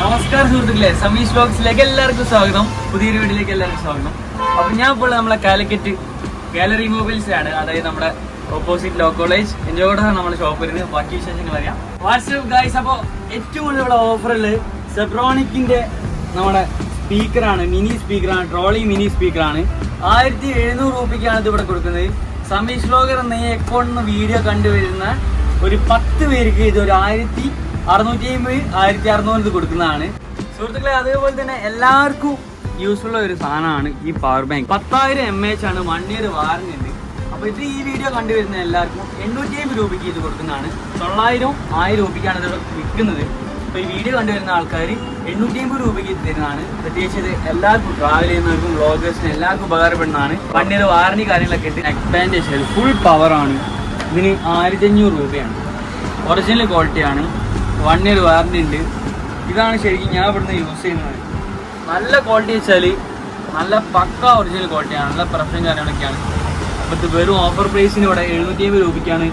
നമസ്കാരം സുഹൃത്തുക്കളെ സമീഷ് ബോക്സിലേക്ക് എല്ലാവർക്കും സ്വാഗതം. പുതിയൊരു വീട്ടിലേക്ക് എല്ലാവർക്കും സ്വാഗതം. അപ്പൊ ഞാൻ ഇപ്പോൾ നമ്മളെ കാലിക്കറ്റ് ഗാലറി മൊബൈൽസിലാണ്. അതായത് നമ്മുടെ ഓപ്പോസിറ്റ് ലോ കോളേജ് എന്റെ കൂടെ നമ്മുടെ ഷോപ്പ് വരുന്നത് ബാക്കി വിശേഷങ്ങൾ അറിയാം. വാട്സപ്പ് ഗൈസ് അപ്പോൾ ഏറ്റവും കൂടുതൽ ഇവിടെ ഓഫറിൽ സെബ്രോണിക്കിന്റെ നമ്മുടെ സ്പീക്കറാണ് മിനി സ്പീക്കറാണ് ട്രോളി മിനി സ്പീക്കറാണ് ആയിരത്തി എഴുന്നൂറ് രൂപയ്ക്കാണ് ഇത് ഇവിടെ കൊടുക്കുന്നത്. സമീഷ് ലോകർ എന്ന ഈ അക്കൗണ്ടിൽ വീഡിയോ കണ്ടുവരുന്ന ഒരു പത്ത് പേർക്ക് ഇത് ഒരു ആയിരത്തി അറുന്നൂറ്റി അമ്പത് ആയിരത്തി അറുന്നൂറ് കൊടുക്കുന്നതാണ്. സുഹൃത്തുക്കളെ അതേപോലെ തന്നെ എല്ലാവർക്കും യൂസ്ഫുൾ ഒരു സാധനമാണ് ഈ പവർ ബാങ്ക് പത്തായിരം എം എച്ച് ആണ് വൺ ഇയർ വാറന്റി ഉണ്ട്. അപ്പൊ ഇത് ഈ വീഡിയോ കണ്ടുവരുന്ന എല്ലാവർക്കും എണ്ണൂറ്റി അമ്പത് രൂപയ്ക്ക് ഇത് കൊടുക്കുന്നതാണ്. തൊള്ളായിരം ആയിരം രൂപയ്ക്കാണ് ഇത് വിൽക്കുന്നത്. അപ്പൊ ഈ വീഡിയോ കണ്ടുവരുന്ന ആൾക്കാർ എണ്ണൂറ്റി അമ്പത് രൂപയ്ക്ക് ഇത് തരുന്നതാണ്. പ്രത്യേകിച്ച് ഇത് എല്ലാവർക്കും ട്രാവൽ ചെയ്യുന്നവർക്കും ബ്ലോഗേഴ്സിനും എല്ലാവർക്കും ഉപകാരപ്പെടുന്നതാണ്. വൺ ഇയർ വാറന്റി കാര്യങ്ങളൊക്കെ ഉണ്ട് എക്സ്പാൻഡേഷൻ ഫുൾ പവറാണ് ഇതിന് ആയിരത്തി അഞ്ഞൂറ് രൂപയാണ് ഒറിജിനൽ ക്വാളിറ്റിയാണ് വൺ ഇയർ വാറണ്ടി ഉണ്ട്. ഇതാണ് ശരിക്കും ഞാൻ ഇവിടുന്ന് യൂസ് ചെയ്യുന്നത്. നല്ല ക്വാളിറ്റി വെച്ചാൽ നല്ല പക്ക ഒറിജിനൽ ക്വാളിറ്റിയാണ് നല്ല പ്രശ്നം കാര്യങ്ങളൊക്കെയാണ്. അപ്പോൾ ഇത് വെറും ഓഫർ പ്രൈസിന് ഇവിടെ എഴുന്നൂറ്റി അമ്പത് രൂപയ്ക്കാണ്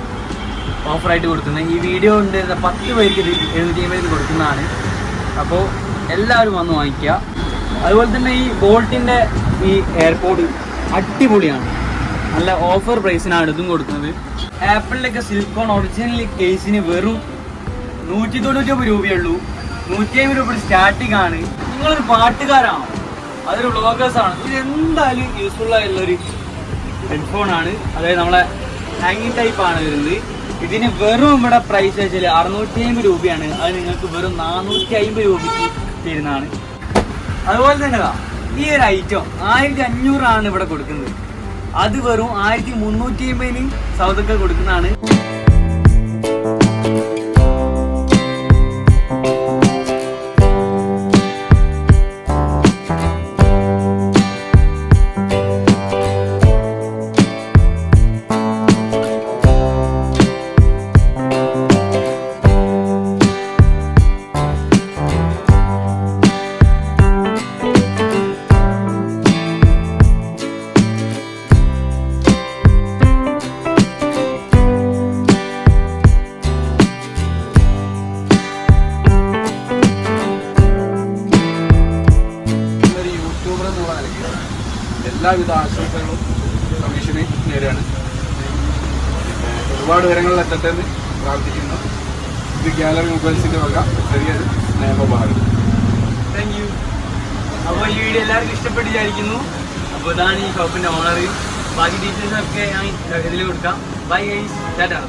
ഓഫറായിട്ട് കൊടുക്കുന്നത്. ഈ വീഡിയോ ഉണ്ട് പത്ത് പേർക്ക് ഇത് എഴുന്നൂറ്റി അമ്പത് കൊടുക്കുന്നതാണ്. അപ്പോൾ എല്ലാവരും വന്ന് വാങ്ങിക്കുക. അതുപോലെ തന്നെ ഈ ബോൾട്ടിന്റെ ഈ എയർപോർട്ട് അടിപൊളിയാണ്. നല്ല ഓഫർ പ്രൈസിനാണ് ഇതും കൊടുക്കുന്നത്. ആപ്പിളിലൊക്കെ സിലിക്കോൺ ഒറിജിനൽ കേസിന് വെറും നൂറ്റി തൊണ്ണൂറ്റൊമ്പത് രൂപയുള്ളൂ. നൂറ്റി അമ്പത് രൂപ സ്റ്റാർട്ടിംഗ് ആണ്. നിങ്ങളൊരു പാട്ടുകാരാണോ. അതൊരു വ്ളോഗേഴ്സ് ആണ്. ഇത് എന്തായാലും യൂസ്ഫുൾ ആയിട്ടുള്ളൊരു ഹെഡ്ഫോൺ ആണ്. അതായത് നമ്മളെ ഹാങ്ങിങ് ടൈപ്പ് ആണ് വരുന്നത്. ഇതിന് വെറും ഇവിടെ പ്രൈസ് വെച്ചാൽ അറുന്നൂറ്റി അമ്പത് രൂപയാണ്. അത് നിങ്ങൾക്ക് വെറും നാനൂറ്റി അമ്പത് രൂപയ്ക്ക് തരുന്നതാണ്. അതുപോലെ തന്നെ ഈ ഒരു ഐറ്റം ആയിരത്തി അഞ്ഞൂറാണ് ഇവിടെ കൊടുക്കുന്നത്. അത് വെറും ആയിരത്തി മുന്നൂറ്റി അമ്പതിന് സൗദൊക്കെ കൊടുക്കുന്നതാണ്. എല്ലാവിധ ആശംസകളും കമ്മീഷന് നേരെയാണ്. ഒരുപാട് ഉയരങ്ങളിൽ എത്തട്ടെ എന്ന് പ്രാർത്ഥിക്കുന്നു. ഇത് ഗാലറി മൊബൈൽസിന്റെ വക. ചെറിയൊരു സ്നേഹോപഹാരം താങ്ക് യു അപ്പോൾ ഈ വീഡിയോ എല്ലാവർക്കും ഇഷ്ടപ്പെട്ട് വിചാരിക്കുന്നു അപ്പോൾ ഇതാണ് ഈ ഷോപ്പിന്റെ ഓണർ ബാക്കി ഡീറ്റെയിൽസ് ഒക്കെ ഞാൻ ഇതിൽ കൊടുക്കാം. Bye guys Tata